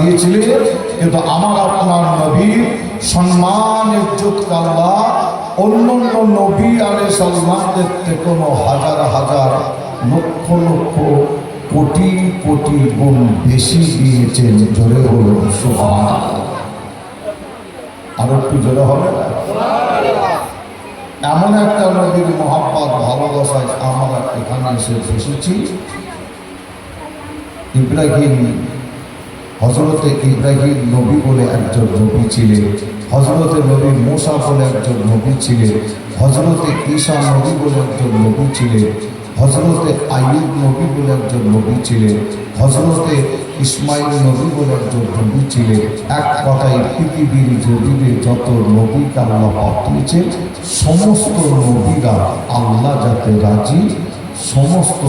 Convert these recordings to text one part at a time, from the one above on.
দিয়েছিলেন কিন্তু আমার আপনার নবী সম্মান ইজ্জত কাল্লা অন্য অন্য নবী আলে সালমানদের কোনো হাজার হাজার লক্ষ লক্ষ কোটি কোটি গুণ বেশি দিয়েছেন, জোরে হলো সুবহান আরও একটু জোরে হবে? এমন একটা নবীর মহাব্বত, ভালোবাসায় আমরা এখানে এসে বসেছি। ইব্রাহিম হজরতে ইব্রাহিম নবী বলে একজন নবী ছিলেন হজরতে নবী মোসা বলে একজন নবী ছিলেন হজরতে ঈশা নবী বলে একজন নবী ছিলেন হজরতে আইয়ুব নবী বলে একজন নবী ছিলেন হজরতে ইসমাইল নবী বলে একজন নবী ছিলেন। এক কথায় পৃথিবীর জমিনে যত নবীকে আল্লাহ পাঠিয়েছেন সমস্ত নবীরা আল্লাহ যাতে রাজি, সমস্ত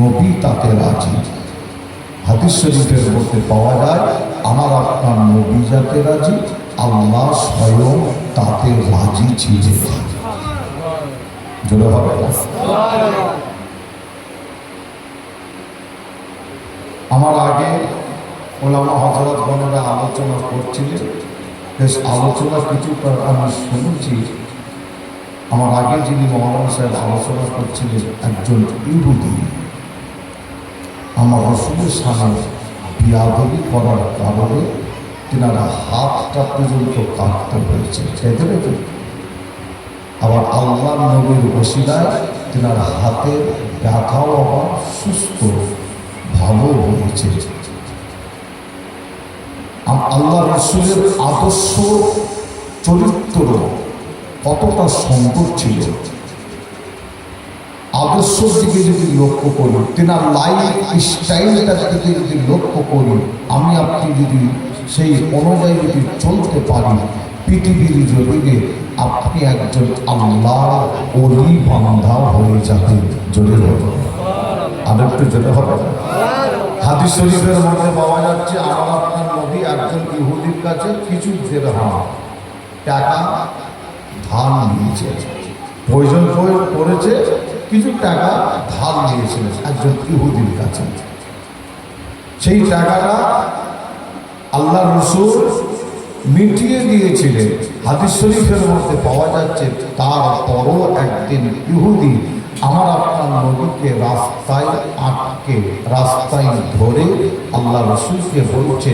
নবী তাতে রাজি। হাদিস শরীফের মধ্যে পাওয়া যায়, আমার আপনার নবী যাতে রাজি, আল্লাহ স্বয়ং তাতে রাজি ছিলেন। হবে? আমার আগে ওলামা হজরত গণেরা আলোচনা করছিলেন, বেশ আলোচনা কিছু আমি শুনেছি। আমার আগে যিনি মহারানা সাহেব আলোচনা করছিলেন একজন ইহুদি। আমার রসুলের সামনে বিয়াদবি করার কারণে তেনারা হাতটা পর্যন্ত কাটতে হয়েছে। খেতে পেতে আবার আল্লাহ নবীর বসিলায় তেনার হাতের ব্যথাও আবার সুস্থ, ভালো হয়েছে। আল্লাহ রসুলের আদর্শ চরিত্র কতটা সুন্দর ছিল। আদর্শের দিকে যদি লক্ষ্য করি, তেনার লাইফ স্টাইলটার দিকে যদি লক্ষ্য করি, আমি আপনি যদি সেই অনুযায়ী যদি চলতে পারি, পৃথিবীর জমিনে আপনি একজন আল্লাহ অলি বান্ধা হয়ে যাবেন। জোরে হবে আর একটু জোরে হবে হাদিস শরীফের মধ্যে পাওয়া যাচ্ছে আমার আপনার নবী একজন ইহুদির কাছে কিছু দেড়হাম টাকা ধার নিয়েছে। প্রয়োজন পড়ে- পড়েছে কিছু টাকা ধার নিয়েছিলেন একজন ইহুদির কাছে। সেই টাকাটা আল্লাহ রসুল মিটিয়ে দিয়েছিলেন। হাদিস শরীফের মধ্যে পাওয়া যাচ্ছে, তারপরও একদিন ইহুদি আমার আপনার নবীকে রাস্তায় আটকে, রাস্তায় ধরে আল্লাহ রসুলকে বলছে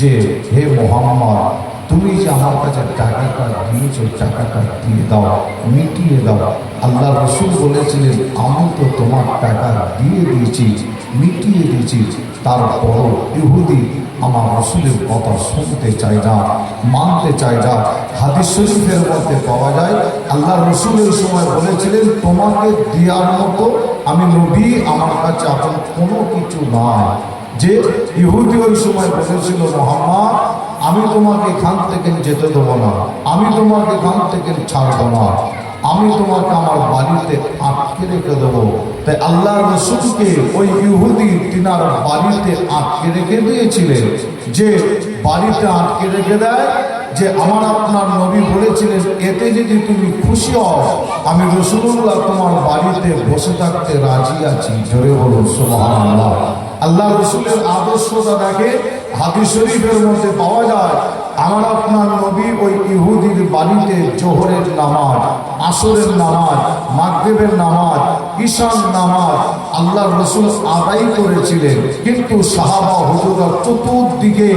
যে, হে মোহাম্মদ, তুমি যে আমার কাছে টাকাটা দিয়েছ, টাকাটা দিয়ে দাও, মিটিয়ে দাও আল্লাহ রসুল বলেছিলেন, আমি তো তোমার টাকা দিয়ে দিয়েছি, মিটিয়ে দিয়েছি। তারপরও ইহুদি আমার রসুলের কথা শুনতে চায় না, মানতে চায় না। হাদিস শরীফের মধ্যে পাওয়া যায়, আল্লাহ রসুলের সময় বলেছিলেন, তোমাকে দেওয়ার মতো আমি নবী, আমার কাছে এখন কোনো কিছু নাই। যে ইহুদি ওই সময় বলেছিল, মোহাম্মদ, আমি তোমাকে এখান থেকে যেতে দেবো না, আমি তোমাকে এখান থেকে ছাড়বো না। আমি তোমাকে আমার বাড়িতে আটকে রেখে দেবো। তাই আল্লাহ রসুলকে ওই ইহুদি তিনার বাড়িতে আটকে রেখে দিয়েছিলেন যে বাড়িতে আটকে রেখে দেয়, যে আমার আপনার নবী বলেছিলেন, এতে যদি তুমি খুশি হও, আমি রসুল্লাহ তোমার বাড়িতে বসে থাকতে রাজি আছি। জোরে বলুন সোহান আল্লাহ রসুলের আদর্শটা দেখে হাদিস শরীফের মধ্যে পাওয়া যায় আমার আপনার নবী ওই ইহুদির বাড়িতে জোহরের নামাজ, আসরের নামাজ মাগদেবের নামাজ ঈশান নামাজ আল্লাহ রসুল আদায় করেছিলেন। কিন্তু সাহাবা হুজুরা চতুর্দিকে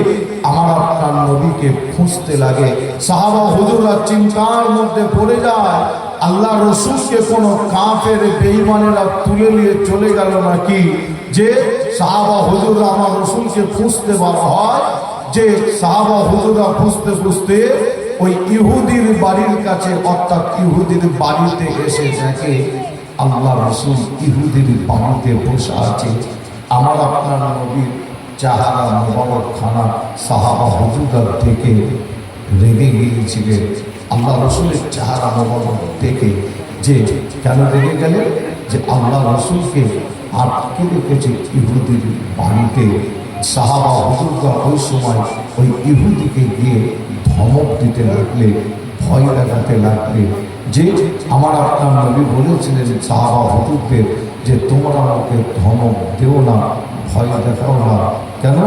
আমার আপনার নবীকে খুঁজতে লাগে। সাহাবা হুজুরা চিন্তার মধ্যে পড়ে যায় আল্লাহ রসুলকে কোনো কাঁপের বেইমানেরা তুলে নিয়ে চলে গেল নাকি? যে সাহাবা হুজুরা আমার রসুলকে খুঁজতে বলা হয় যে সাহাবা হুজুরা খুঁজতে খুঁজতে ওই ইহুদির বাড়ির কাছে, অর্থাৎ ইহুদির বাড়িতে এসে দেখে, আল্লাহ রসুল ইহুদির বাড়িতে বসে আছে। আমার আপনার নবীর চাহারা মোবারক খানা সাহাবা হুজুরার থেকে রেগে গিয়েছিলেন। আল্লাহ রসুলের চেহারা মোবারক দেখে যে, কেন রেগে গেলেন? যে আল্লাহ রসুলকে আটকে রেখেছে ইহুদির বাড়িতে। সাহাবা হুজুররা ওই সময় ওই ইহুদিকে গিয়ে ধমক দিতে লাগলে, ভয় লাগাতে লাগলে, যে আমার আপনার নবী বলেছিলেন সাহাবা হুজুরদের যে তোমরা আমাকে ধমক দেও না, ভয় দেখাও না। কেন?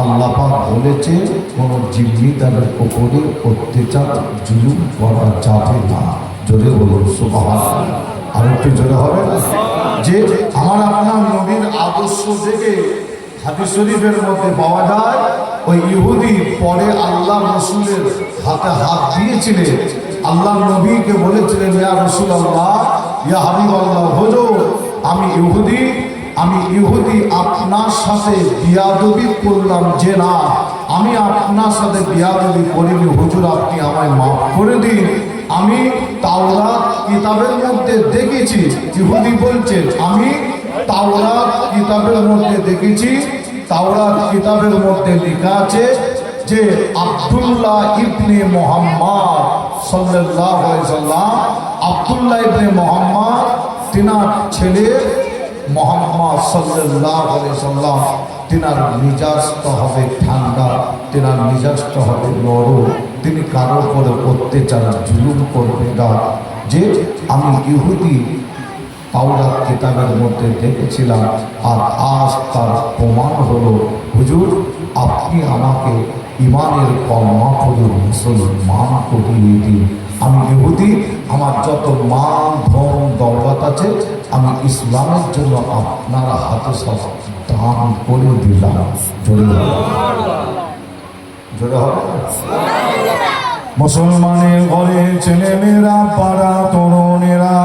আল্লাহ বলেছে, কোন জিম্মি তাদের ওপরে অত্যাচার জুলুম করা যাবে না। জোরে বলুন সুবাহ আর একটু জোরে হবে? যে আমার আপনার নবীর আদর্শ থেকে হাদিস শরীফের মধ্যে পাওয়া যায়, ওই ইহুদি পরে আল্লাহ রসুলের হাতে হাত দিয়েছিলেন। আল্লাহ নবীকে বলেছিলেন, ইয়া রসুল আল্লাহ ইয়া হাবিব আল্লাহ হজুর, আমি ইহুদি আমি ইহুদি আপনার সাথে বিয়াদবি করলাম যে না, আমি আপনার সাথে বিয়াদবি করিনি, হুজুর, আপনি আমায় মাফ করে দিন। আমি তাওরাত কিতাবের মধ্যে দেখেছি, ইহুদি বলছে, আমি তাওরাত কিতাবের মধ্যে দেখেছি, তাওরাত কিতাবের মধ্যে লেখা আছে যে আব্দুল্লাহ ইবনে মোহাম্মদ আলাইহি সাল্লাম, আব্দুল্লাহ ইবনে মোহাম্মদ তিনার ছেলে মোহাম্মদ আলাইহি সাল্লাম, তিনার মিজাজটা হবে ঠান্ডা, তিনার মিজাজটা হবে নরম, তিনি কারোর উপরে অত্যাচার জুলুম করবে না। যে আমি ইহুদি তাওরাত কিতাবের মধ্যে দেখেছিলাম, আর আজ তার প্রমাণ হলো, হুজুর, আপনি আমাকে ইমানের কর্মা করে মুসলমান করিয়ে দিন। আমি ইহুদি, আমার যত মান ধন দৌলত আছে, আমি ইসলামের জন্য আপনার হাতে সব দান করে দিলাম। জোরে। জোরে হবে মুসলমানের ঘরে ছেলে মেয়েরা পাড়া তরুণেরা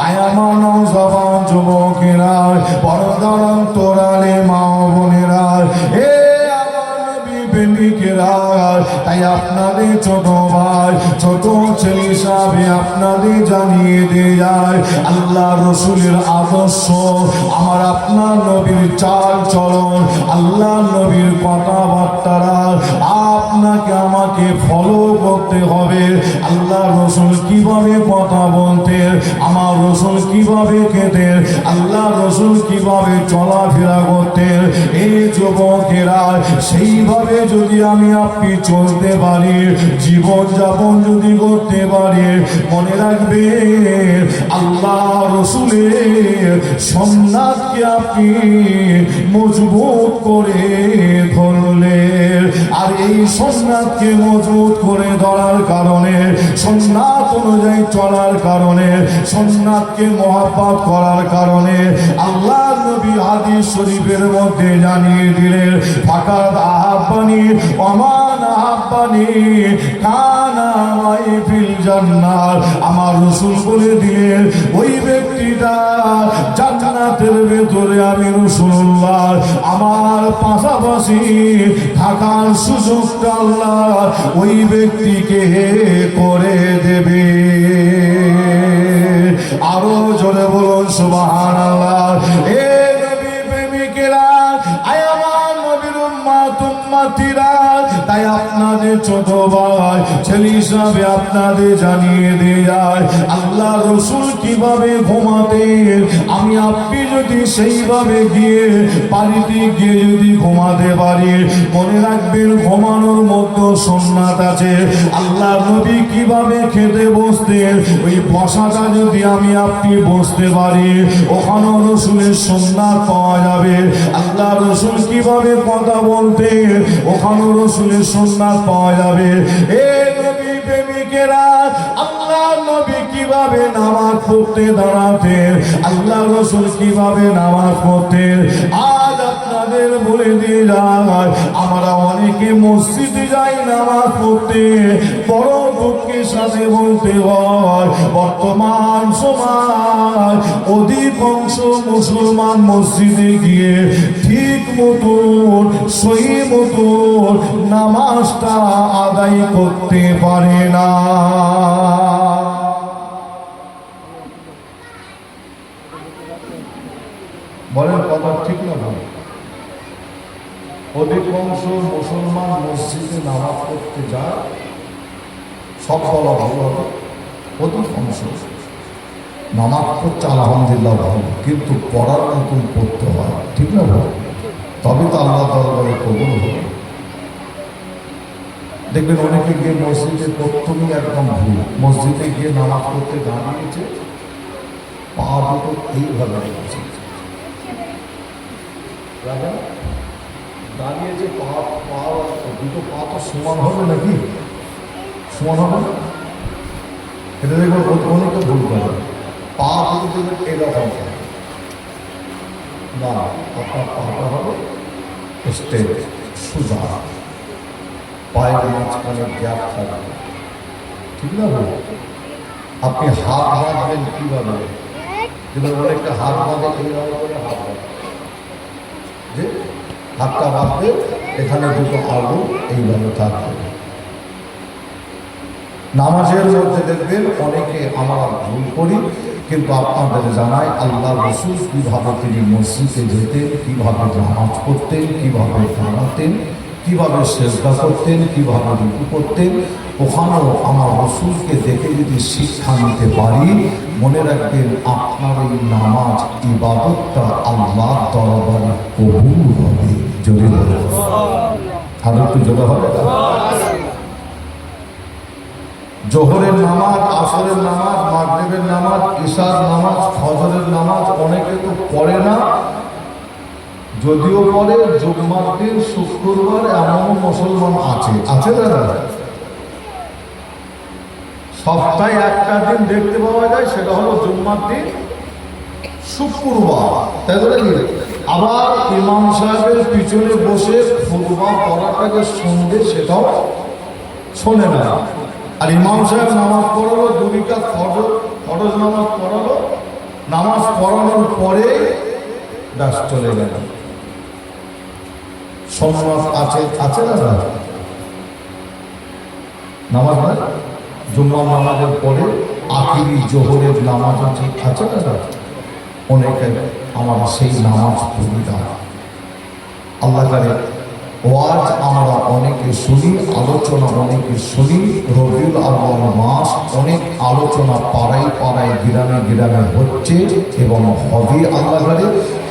আয়ামান জবান যুবকেরা পরদারণ তোরালে মা বোনেরা এ তাই আপনাদের ছোট ভাই ছোট ছেলে হিসাবে আপনাদের জানিয়ে দিয়ে যায় আল্লাহ রসুলের আদর্শ, আমার আপনার নবীর চাল চলন, আল্লাহ নবীর কথাবার্তারা আপনাকে আমাকে ফলো করতে হবে। আল্লাহ রসুল কীভাবে কথা বলতেন, আমার রসুল কীভাবে খেতেন, আল্লাহ রসুল কীভাবে চলাফেরা করতেন এই যুবকেরা সেইভাবে যদি আমি আপনি চলতে পারি জীবন যাপন যদি করতে পারি, মনে রাখবে আল্লাহ রসুলের সন্ন্যাসকে আপনি মজবুত করে এই সোমনাথকে মজবুত করে ধরার কারণে সোমনাথ অনুযায়ী চলার কারণে সোমনাথকে মহাপাত করার কারণে আল্লাহ নবী হাদিস শরীফের মধ্যে জানিয়ে দিলেন ফাঁকার আহ্বানি অমান আহ্বানি কানা ফিল জান্নাত। আমার রসুল বলে দিলেন, ওই ব্যক্তিটা জান্নাতের ভেতরে আমি রসুল্লাহ আমার পাশাপাশি থাকার সুযোগটা আল্লাহ ওই ব্যক্তিকে করে দেবে। আরও জোরে বলুন সুবাহ আল্লাহ এ উম্মাতিরা তাই আপনাদের ছোট ভাই, ছেলে হিসাবে আপনাদের জানিয়ে দিয়ে যায় আল্লাহ রসুল কীভাবে ঘুমাতেন? আমি আপনি যদি সেইভাবে গিয়ে বাড়িতে গিয়ে যদি ঘুমাতে পারি, মনে রাখবেন ঘুমানোর মধ্যে সোমনাথ আছে। আল্লাহ নবী কীভাবে খেতে বসতেন? ওই বসাটা যদি আমি আপনি বসতে পারি, ওখানেও রসুলের সোমনাথ পাওয়া যাবে। আল্লাহ রসুল কীভাবে কথা বলতে ওখানেও রসুলের সন্ন্যাস পাওয়া যাবে। এ নবী প্রেমিকেরা, আল্লাহ নবী কীভাবে নামাজ পড়তে দাঁড়াতেন? আল্লাহ রসুল কীভাবে নামাজ পড়তেন? আজ আপনাদের বলে দিয়ে যায় আমরা অনেকে মসজিদে যাই নামাজ পড়তে, বড় দুঃখের সাথে বলতে হয়, বর্তমান সমাজ অধিকাংশ মুসলমান মসজিদে গিয়ে ঠিক মতন, সহি মতন নামাজটা আদায় করতে পারে না। বলেন। অধিকাংশ মুসলমান মসজিদে নামাজ পড়তে যায়। সব বলা ভালো হবে। অধিকাংশ নামাজ পড়ছে আলহামদুলিল্লাহ ভালো কিন্তু পড়ার মতন পড়তে হয়। ঠিক না ভালো তবে তো আল্লাহ দরবারে কবুল হবে। দেখবেন অনেকে গিয়ে মসজিদে প্রথমেই একদম ভুল। মসজিদে গিয়ে নামাজ পড়তে দাঁড়িয়েছে। পা দুটো এইভাবে রাখেন? দাঁড়িয়ে যে পা পা, দুটো পা তো সমান হবে নাকি? সমান হবে না? এটা দেখবেন ও- অনেকে ভুল করে। পা দুটো দেখবেন এরকম। না, আপনার পাটা হবে স্টেট সোজা। পায়ের মাঝখানে গ্যাপ থাকবে। ঠিক না ভাই আপনি হাত বাঁধবেন কীভাবে? যেমন অনেকটা হাত বাঁধে এইভাবে করে হাত বাঁধে যে হাতটা বাঁধবে এখানে দুটো আলু এইভাবে থাকবে। নামাজের মধ্যে দেখবেন অনেকে আমরা ভুল করি, কিন্তু আপনাদের জানাই আল্লাহ রসুল কীভাবে তিনি মসজিদে যেতেন, কীভাবে নামাজ পড়তেন, কীভাবে দাঁড়াতেন কীভাবে চেষ্টা করতেন কীভাবে রুকু করতেন, ওখানেও আমার রসুলকে দেখে যদি শিক্ষা নিতে পারি, মনে রাখবেন আপনার এই নামাজ, ইবাদতটা আল্লাহ দরবারে কবুল হবে, যদি হবে জোহরের নামাজ, আসরের নামাজ, মাগরিবের নামাজ, ঈশার নামাজ, ফজরের নামাজ অনেকে তো পড়ে না যদিও পড়ে জুম্মার দিন শুক্রবার এমন মুসলমান আছে। আছে দাদা সপ্তাহে একটা দিন দেখতে পাওয়া যায়, সেটা হলো জুম্মার দিন শুক্রবার। তাই নাকি? আবার ইমাম সাহেবের পিছনে বসে ফুটবল পড়াটাকে শুনবে, সেটাও শোনে না। আর ইমাম সাহেব নামাজ পড়ালো দুবিকা ফরজ ফরজ নামাজ পড়ালো, নামাজ পড়ানোর পরে ব্যাস চলে গেল। সোমনাথ আছে আছে না না নামাজ না জুম্মার নামাজের পরে আখিরি জোহরের নামাজ আছে আছে না না অনেকে আমার সেই নামাজ পড়ি না আল্লাহ করে ওয়াজ আমরা অনেকে শুনি, আলোচনা অনেকে শুনি, রবিউল আল্লাহ মাস অনেক আলোচনা পাড়ায় পাড়ায় গ্রামে গ্রামে হচ্ছে এবং হবে আল্লাহ করে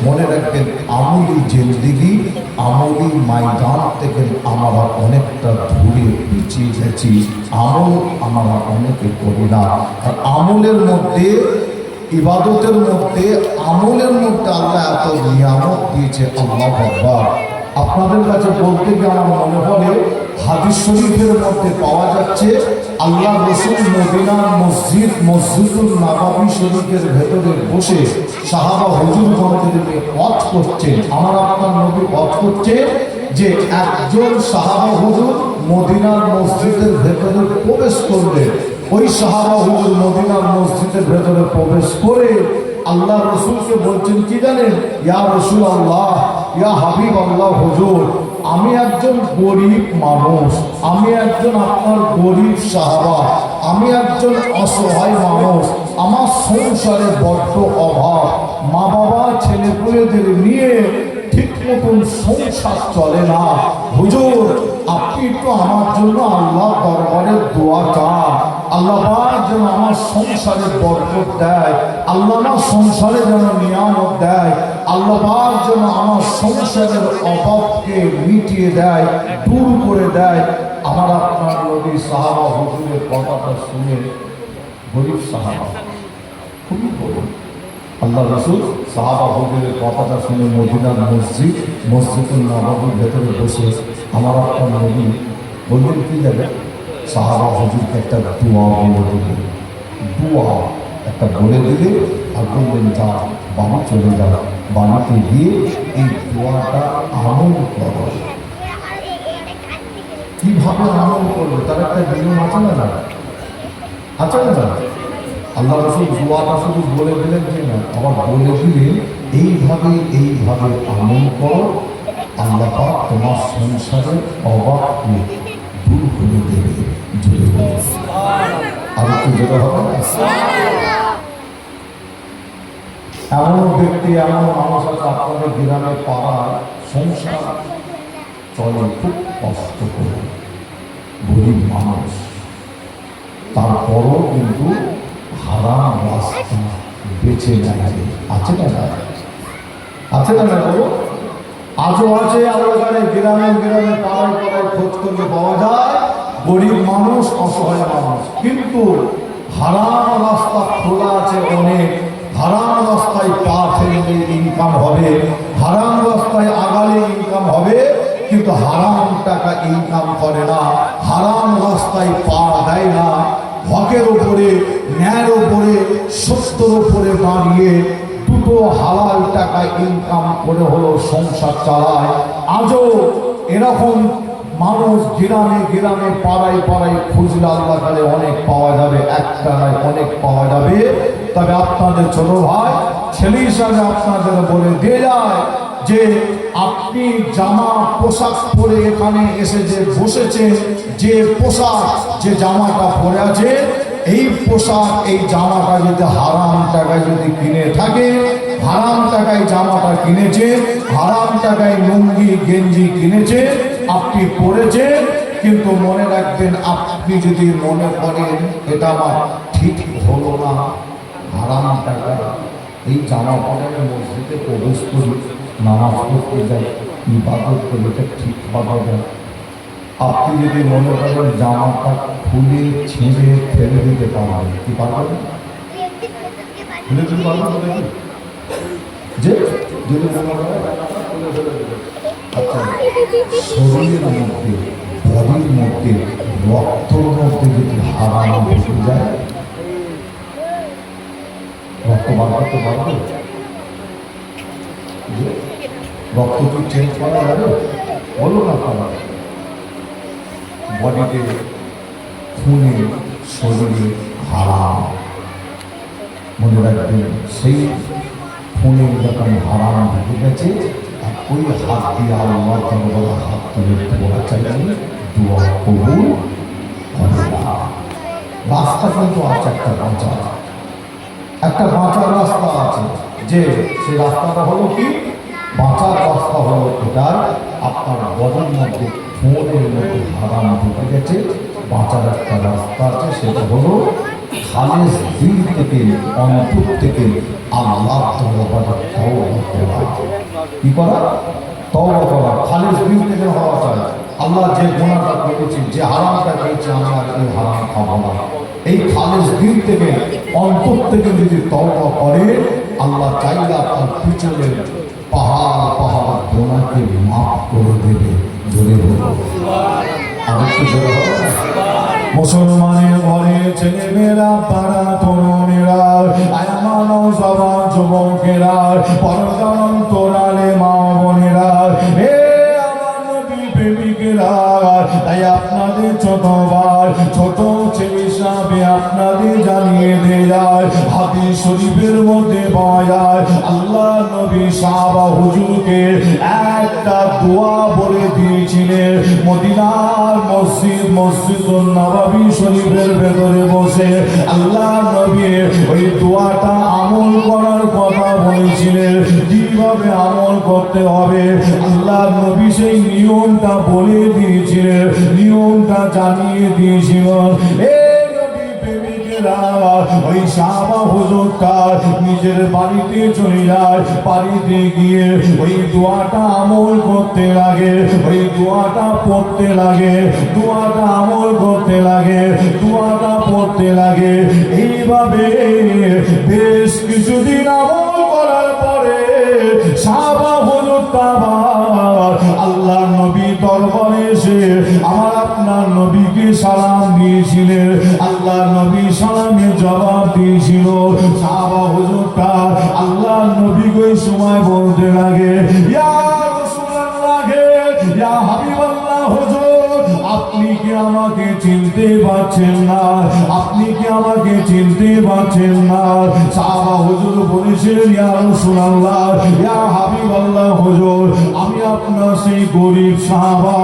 মনে রাখবেন, আমলি জেলদিগি আমলি ময়দান থেকে আমরা অনেকটা দূরে পিছিয়ে গেছি। আমল আমরা অনেকে করি না। আর আমলের মধ্যে, ইবাদতের মধ্যে, আমলের মধ্যে আল্লাহ এত নিয়ামত দিয়েছে, আল্লাহ ভগবান আপনাদের কাছে বলতে গিয়ে আমার মনে পড়ে, হাদিস শরীফের মধ্যে পাওয়া যাচ্ছে আল্লাহ রসুল মদিনার মসজিদ, মসজিদুল নাবাবি শরীফের ভেতরে বসে সাহাবা হুজুর গণদের পথ করছে। আমার আপনার নবী পথ করছে যে একজন সাহাবা হুজুর মদিনার মসজিদের ভেতরে প্রবেশ করবে ওই সাহাবা হুজুর মদিনার মসজিদের ভেতরে প্রবেশ করে আল্লাহ রসুলকে বলছেন, কি জানেন? ইয়া রসুল আল্লাহ ইয়া হাবিব আল্লাহ হুজুর আমি একজন গরিব মানুষ, আমি একজন আপনার গরিব সাহাবা, আমি একজন অসহায় মানুষ, আমার সংসারে বড্ড অভাব। মা বাবা ছেলেপুলেদের নিয়ে ঠিক মতন সংসার চলে না। হুজুর, আপনি একটু আমার জন্য আল্লাহ দরবারে দোয়া চান। আল্লাহ যেন আমার সংসারে বরকত দেয়। আল্লাহ সংসারে যেন নিয়ামত দেয়, আল্লাহ পাক যেন আমার সংসারের অভাবকে মিটিয়ে দেয়, দূর করে দেয়। আমার আপনার নবী সাহাবা হুজুরের কথাটা শুনে গরিব সাহাবা, খুবই গরিব। আল্লাহ রসুল সাহাবা হুজুরের কথাটা শুনে মদিনার মসজিদ, মসজিদুল নবাবুর ভেতরে বসে আমার আপনার নবী বললেন, কি যাবে সাহাবা হুজুরকে একটা দোয়া বলে দিলে দোয়া। একটা বলে দিলে আর বললেন যা বাবা চলে যাও বাড়িতে গিয়ে এই দোয়াটা আমল করো। কীভাবে আমল করবে? তার একটা নিয়ম আছে না না আছে না আল্লাহ রসুল দোয়াটা শুধু বলে দিলেন যে না, আবার বলে দিলেন, এইভাবে এইভাবে আমল করো। আল্লাহ পাক তোমার সংসারের অভাবকে দূর করে দেবে। আর একটু যেটা হবে না? এমন ব্যক্তি, এমন মানুষ আছে আপনাদের গ্রামে পাড়ার সংসার চলে খুব কষ্ট করে। গরিব মানুষ। তারপরও কিন্তু হারাম রাস্তা বেছে নেয়। আছে না আছে না বলো আজও আছে আমাদের গ্রামে গ্রামে পাড়ায় পাড়ায় খোঁজ করলে পাওয়া যায়, গরিব মানুষ, অসহায় মানুষ। কিন্তু হারাম রাস্তা খোলা আছে অনেক। হারাম রাস্তায় পা ফেললে ইনকাম হবে হারাম রাস্তায় আগালে ইনকাম হবে, কিন্তু হারাম টাকা ইনকাম করে না, হারাম রাস্তায় পা দেয় না। হকের ওপরে ন্যায়ের ওপরে সত্যর ওপরে দাঁড়িয়ে দুটো হালাল টাকা ইনকাম করে হলো সংসার চালায়। আজও এরকম মানুষ গ্রামে গ্রামে পাড়ায় পাড়ায় খুঁজলে আল্লাহ অনেক পাওয়া যাবে একটা নয় অনেক পাওয়া যাবে। তবে আপনাদের ছোট ভাই, ছেলে হিসাবে আপনাদের বলে দিয়ে যায় যে আপনি জামা পোশাক পরে এখানে এসে যে বসেছেন, যে পোশাক, যে জামাটা পরে আছে, এই পোশাক, এই জামাটা যদি হারাম টাকায় যদি কিনে থাকে, হারাম টাকায় জামাটা কিনেছে, হারাম টাকায় লুঙ্গি, গেঞ্জি কিনেছে, আপনি পরেছেন কিন্তু মনে রাখবেন আপনি যদি মনে করেন, এটা আমার ঠিক হলো না। হারাম টাকা এই জামা পরে মসজিদে প্রবেশ করি নামাজ পড়তে যাই, ইবাদত করি এটা ঠিক হবে না আপনি যদি মনে করেন জামাটা খুলে ছিঁড়ে ফেলে দিতে পারবেন কি পারবেন খুলে? যে, যদি মনে করেন। আচ্ছা শরীরের মধ্যে, বডির মধ্যে, রক্তর মধ্যে যদি ঢুকে যায় রক্ত বার করতে পারবে রক্ত কি চেঞ্জ করা যাবে বলো বডিতে খুনে শরীরে হারাম মনে রাখবেন সেই খুনের যখন হারাম ঢুকে গেছে আর হাত দিয়ে হাত চাইলে দোয়া কবুল রাস্তা কিন্তু একটা বাঁচা একটা বাঁচার রাস্তা আছে। যে সেই রাস্তাটা হলো কি? বাঁচার রাস্তা হলো এটা। আপনার বদল মধ্যে ফোনের মধ্যে হারাম ঢুকে গেছে। বাঁচার একটা রাস্তা আছে, সেটা হলো খালেজ দিল থেকে অন্তর থেকে আল্লাহ তওবা করা। কি করা? তওবা করা। খালেজ দিল থেকে হওয়া চাই। আল্লাহ যে গুণাটা করেছি, যে হারামটা করেছি আমি আর এই হারাম খাব এই খালেজ দিল থেকে, অন্তর থেকে যদি তওবা করে, আল্লাহ চাইলে আপনার পিছনের পাহাড় পাহাড় গোনাকে মাফ করে দেবে। জোরে মুসলমানের ঘরে ছেলেমেয়েরা, পাড়া তরুণেরা আয়ামানো তোরালে মা বোনেরা নবী তাই আপনাদের ছোটবার ছোট হিসাবে আপনাদের জানিয়ে দিয়ে, হাদিস শরীফের মধ্যে পাওয়া আল্লাহ নবী সাহাবা হুজুরকে একটা দোয়া বলে দিয়েছিলেন, মদিনার মসজিদ মসজিদ নবাবী শরীফের ভেতরে বসে আল্লাহ নবী ওই দোয়াটা আমল করার কথা বলেছিলেন, কীভাবে আমল করতে হবে, আল্লাহ নবী সেই নিয়মটা বলে দিয়েছিলেন নিয়মটা জানিয়ে দিয়েছিলেন এই নবী প্রেমিকেরা, ওই সাহাবা নিজের বাড়িতে চলে যায়, বাড়িতে গিয়ে ওই দোয়াটা আমল করতে লাগে, ওই দোয়াটা পড়তে লাগে, দোয়াটা আমল করতে লাগে, দোয়াটা পড়তে লাগে। এইভাবে বেশ কিছুদিন আমল করার পরে সাহাবা হুজুরটা আবার আল্লাহ নবী দরবারে এসে আমার আপনার নবীকে সালাম দিয়েছিলেন। আল্লাহ নবী সালামের জবাব দিয়েছিল সাহাবা হুজুরটা আল্লাহ নবী ওই সময় বলতে লাগে হুজুর, আপনি কি আমাকে চিনতে পারছেন না? আপনি কি আমাকে চিনতে পারছেন না? সাহাবা হুজুর বলেছিলেন, ইয়া রাসূলুল্লাহ, ইয়া হাবিবাল্লাহ, হুজুর, আমি আপনার সেই গরিব সাহাবা,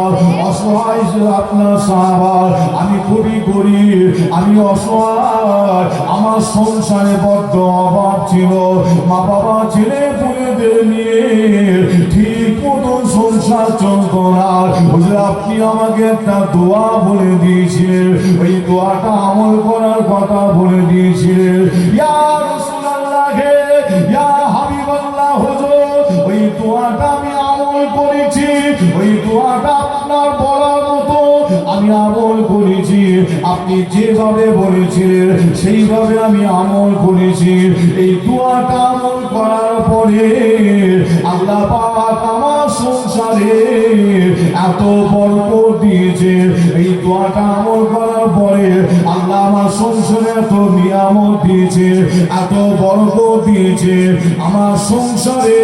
অসহায় আপনার সাহাবা, আমি খুবই গরিব, আমি অসহায়, আমার সংসারে বড্ড অভাব ছিল, মা বাবা ছেলে পুলেদের নিয়ে ঠিক মতো সংসার চলত না। হুজুর, আপনি আমাকে একটা দোয়া বলে দিয়েছিলেন, ওই দোয়াটা আমল করার কথা বলে দিয়েছিলেন, ইয়া ইয়া হাবিবাল্লাহ হুজুর, ওই দোয়াটা আমি আমল করেছি, ওই দোয়াটা আপনার বলার মতো আমি আমল আমল করেছি, আপনি যেভাবে বলেছিলেন, সেইভাবে আমি আমল করেছি। এই দোয়াটা আমল করার পরে আল্লাহ আমার সংসারে এত বরকত দিয়েছে। এই দোয়াটা আমল করার পরে আল্লাহ আমার সংসারে এত নিয়ামত দিয়েছে, এত বরকত দিয়েছে। আমার সংসারে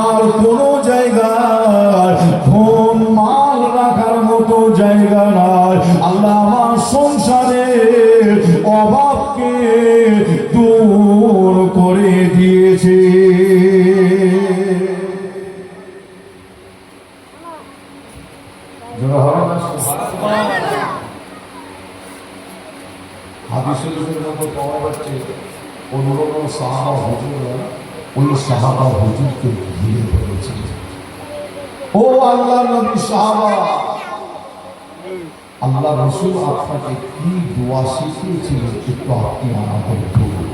আর কোনো জায়গায় সাহাবা হুজুররা ওই সাহাবা হুজুরকে ঘিরে ধরেছিল ও আল্লাহ নবী সাহাবা, আল্লাহ রসুল আপনাকে কি দোয়া শিখিয়েছিলেন একটু আপনি বলুন।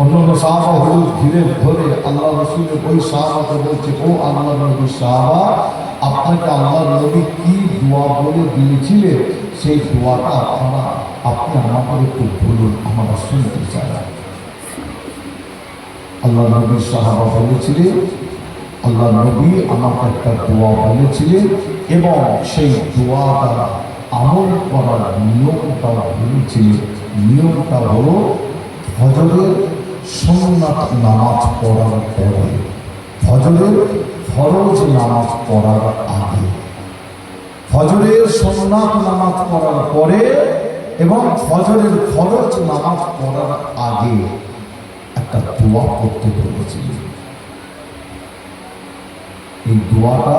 অন্যান্য সাহাবা হুজুর ঘিরে ধরে আল্লাহ রসুলের ওই সাহাবাকে বলছে, ও আল্লাহ নবী সাহাবা, আপনাকে আল্লাহ নবী কি দোয়া বলে দিয়েছিলেন? সেই দোয়াটা আপনারা, আপনি আমাদের একটু বলুন, আমরা শুনতে চাই। আল্লাহ নবী সাহাবা বলেছিলেন, আল্লাহ নবী আমাকে একটা দোয়া বলেছিলেন এবং সেই দোয়াটা আমল করার নিয়মটা বলেছিলেন। নিয়মটা হলো ফজরের সুন্নাত নামাজ পড়ার পরে, ফজরের ফরজ নামাজ পড়ার আগে, ফজরের সুন্নাত নামাজ পড়ার পরে এবং ফজরের ফরজ নামাজ পড়ার আগে একটা দোয়া করতে বলেছিলেন এই দোয়াটা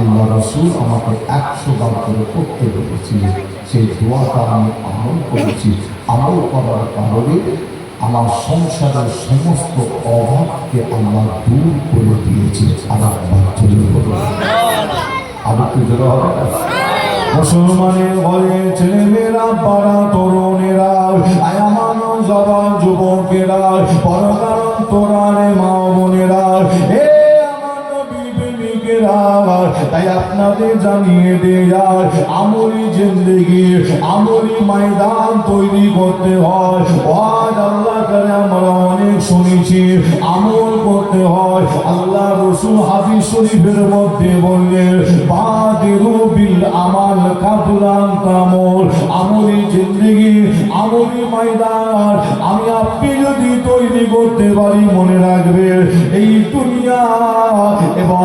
আল্লাহ রসুল আমাকে একশো বার করে করতে বলেছিলেন সেই দোয়াটা আমি আমল করেছি। আমল করার কারণে আমার সংসারের সমস্ত অভাবকে আল্লাহ দূর করে দিয়েছে। আর একবার চলে আর একটু জোরে হবে? মুসলমানের ঘরে ছেলেমেয়েরা পাড়া তরুণেরা আয়ামান জবান যুবকেরা পরকারণ তোরারে মা বোনেরা এ প্রেমিকেরা তাই আপনাদের জানিয়ে দেয়ার আমলি জিন্দগি, আমলি ময়দান তৈরি করতে হয়। আল্লাহ করে আমরা অনেক শুনেছি, আমল করতে হয়। আল্লাহ রসুল হাদিস শরীফের মধ্যে বললেন পারি, মনে রাখবে, এই দুনিয়া এবং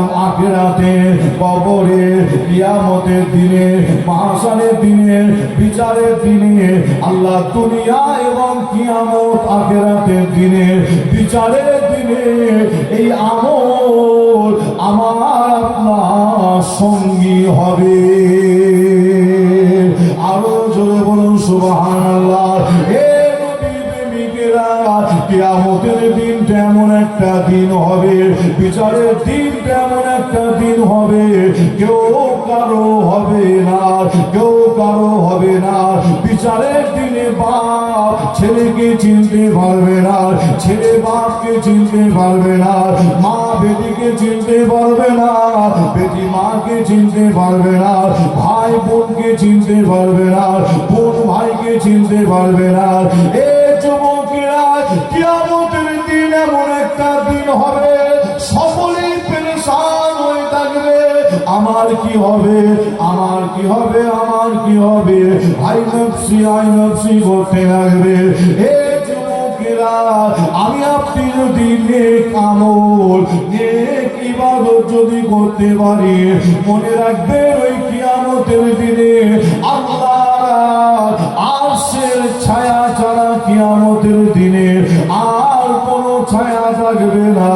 আখেরাতে কবরে, কিয়ামতের দিনে মাসানের দিনে, বিচারের দিনে, আল্লাহ দুনিয়া এবং কিয়ামত আখেরাতের দিনে, বিচারের দিনে এই আমল আমার আপনার সঙ্গী হবে। আরও জোরে বলুন সুবাহান আল্লাহ হে নবী প্রেমিকেরা, কিয়ামতের দিনটা এমন একটা দিন হবে, বিচারের দিনটা এমন একটা দিন হবে। কেউ কারও হবে না, কেউ কারও হবে না। বিচারের দিনে বাপ ছেলেকে চিনতে পারবে না, ছেলে বাপকে চিনতে পারবে না, মা বেটিকে চিনতে পারবে না, বেটি মাকে চিনতে পারবে না, ভাই বোনকে চিনতে পারবে না, বোন ভাইকে চিনতে পারবে না। এ যুবকেরা দিন এমন একটা দিন হবে, সকলেই পেরেশান হয়ে থাকবে। আমার কি হবে? আমার কি হবে? আমার কি হবে? আই নফসি আই নফসি করতে লাগবে আমি আপনি যদি নেক যদি করতে পারি, মনে রাখবেন ওই কিয়ামতের দিনে আল্লাহ আরশের ছায়া ছাড়া কিয়ামতের দিনে আর কোনো থাকবে না।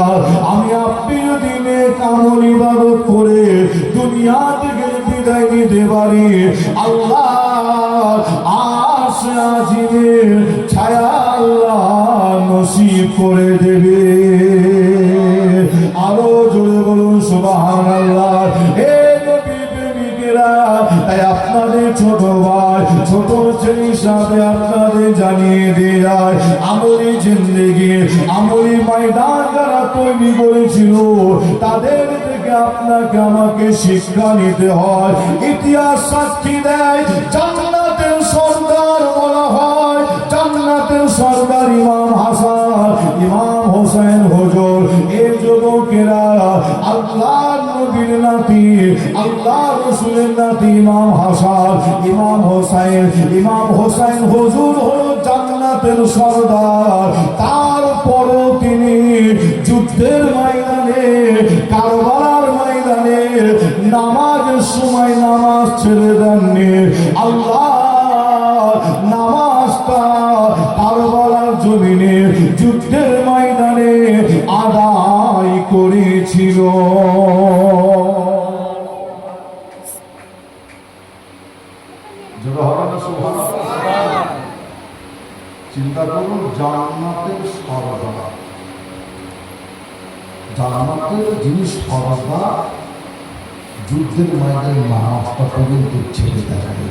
আমি আপনি যদি কামল ইবাদত করে দুনিয়া থেকে বিদায় নিতে পারি। আল্লাহ আশে আজিমের ছায়া আল্লাহ নসিব করে দেবে। আপনাদের ছোট ভাই, ছোট ছেলে হিসাবে আপনাদের জানিয়ে দিয়ে যায়, আমলি জিন্দেগি, আমলি ময়দান যারা তৈরি করেছিল, তাদের থেকে আপনাকে আমাকে শিক্ষা নিতে হয়। ইতিহাস সাক্ষী দেয়, জান্নাতের সর্দার বলা হয়, জান্নাতের সর্দার ইমাম হাসান, ইমাম হোসেন হুজুর এই যুবকেরা আল্লাহ নবীর নাতি, আল্লাহ রসুলের নাতি ইমাম হাসান, ইমাম হোসেন ইমাম হোসেন হুজুর হলো জান্নাতের সর্দার। তারপরও তিনি যুদ্ধের ময়দানে, কারবালার ময়দানে নামাজের সময় নামাজ ছেড়ে দেননি। আল্লাহ নামাজটা কারবালার জমিনে যুদ্ধের ময়দানে আদায় করেছিল। জান্নাতের যিনি সরদার যুদ্ধের ময়দানে নামাজটা পর্যন্ত ছেড়ে দেয়।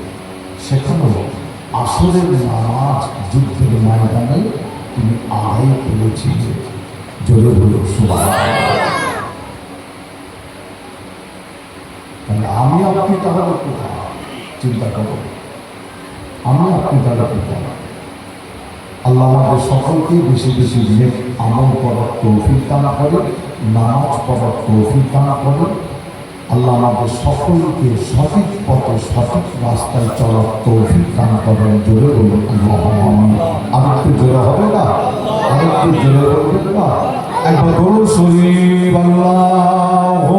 সেখানেও আসরের নামাজ যুদ্ধের ময়দানে তিনি আড়াই করেছিলেন। জোরে বলে তাহলে আমি আপনি তাহলে কোথায়? চিন্তা করুন। আমি আপনি তাহলে কোথায়? আল্লাহ আমাদের সকলকে বেশি বেশি আমল করার তৌফিক দান করে নামাজ পড়ার তৌফিক দান করে আল্লাহ আমাদের সকলকে সঠিক পথে সঠিক রাস্তায় চলার তৌফিক দান করেন। জোরে বলুন। আরেকটু জোরে হবে না? আরেকটু জোরে না? একবার বলুন শরীর আল্লাহ